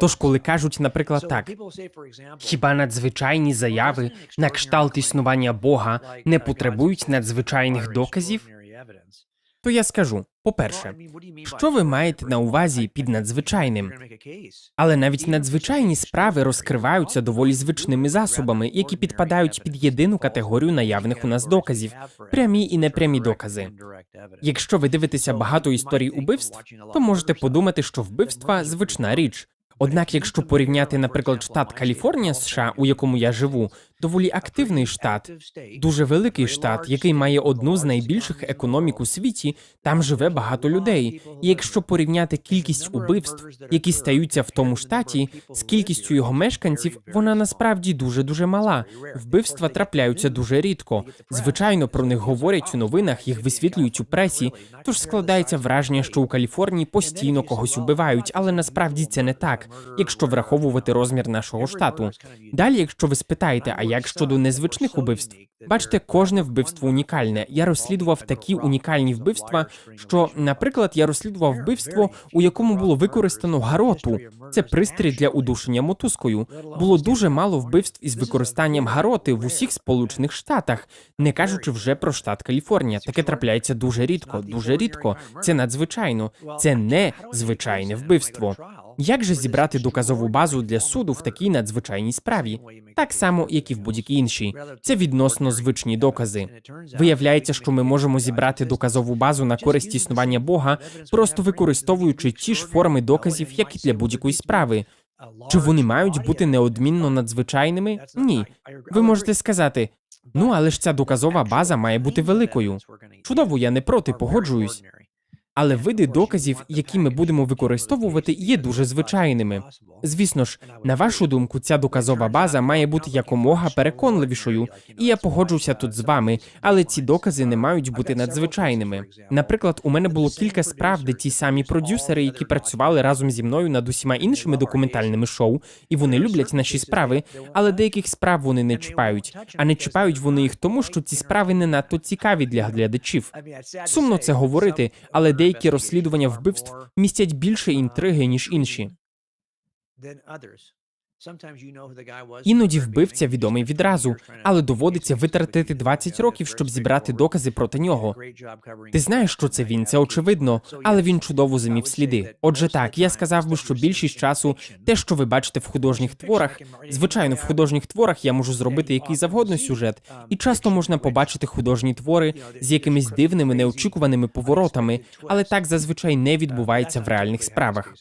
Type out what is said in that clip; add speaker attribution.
Speaker 1: Тож, коли кажуть, наприклад, так, хіба надзвичайні заяви на кшталт існування Бога не потребують надзвичайних доказів? То я скажу: по-перше, що ви маєте на увазі під надзвичайним? Але навіть надзвичайні справи розкриваються доволі звичними засобами, які підпадають під єдину категорію наявних у нас доказів прямі і непрямі докази. Якщо ви дивитеся багато історій убивств, то можете подумати, що вбивства звична річ. Однак, якщо порівняти, наприклад, штат Каліфорнія, США, у якому я живу, доволі активний штат, дуже великий штат, який має одну з найбільших економік у світі, там живе багато людей. І якщо порівняти кількість убивств, які стаються в тому штаті, з кількістю його мешканців, вона насправді дуже дуже мала. Вбивства трапляються дуже рідко. Звичайно, про них говорять у новинах, їх висвітлюють у пресі. Тож складається враження, що у Каліфорнії постійно когось убивають, але насправді це не так, якщо враховувати розмір нашого штату. Далі, якщо ви спитаєте, а як щодо незвичних убивств, бачите, кожне вбивство унікальне. Я розслідував такі унікальні вбивства, що, наприклад, я розслідував вбивство, у якому було використано гароту. Це пристрій для удушення мотузкою. Було дуже мало вбивств із використанням гароти в усіх Сполучених Штатах, не кажучи вже про штат Каліфорнія. Таке трапляється дуже рідко, дуже рідко. Це надзвичайно, це не звичайне вбивство. Як же зібрати доказову базу для суду в такій надзвичайній справі? Так само, як і в будь-якій іншій. Це відносно звичні докази. Виявляється, що ми можемо зібрати доказову базу на користь існування Бога, просто використовуючи ті ж форми доказів, як і для будь-якої справи. Чи вони мають бути неодмінно надзвичайними? Ні. Ви можете сказати: ну, але ж ця доказова база має бути великою. Чудово, я не проти, погоджуюсь. Але види доказів, які ми будемо використовувати, є дуже звичайними. Звісно ж, на вашу думку, ця доказова база має бути якомога переконливішою, і я погоджуся тут з вами, але ці докази не мають бути надзвичайними. Наприклад, у мене було кілька справ, де ті самі продюсери, які працювали разом зі мною над усіма іншими документальними шоу, і вони люблять наші справи, але деяких справ вони не чіпають. А не чіпають вони їх тому, що ці справи не надто цікаві для глядачів. Сумно це говорити, але деякі розслідування вбивств містять більше інтриги ніж інші. Іноді вбивця відомий відразу, але доводиться витратити 20 років, щоб зібрати докази проти нього. Ти знаєш, що це він, це очевидно, але він чудово замів сліди. Отже, так я сказав би, що більшість часу те, що ви бачите в художніх творах, звичайно, в художніх творах я можу зробити який завгодно сюжет, і часто можна побачити художні твори з якимись дивними неочікуваними поворотами, але так зазвичай не відбувається в реальних справах.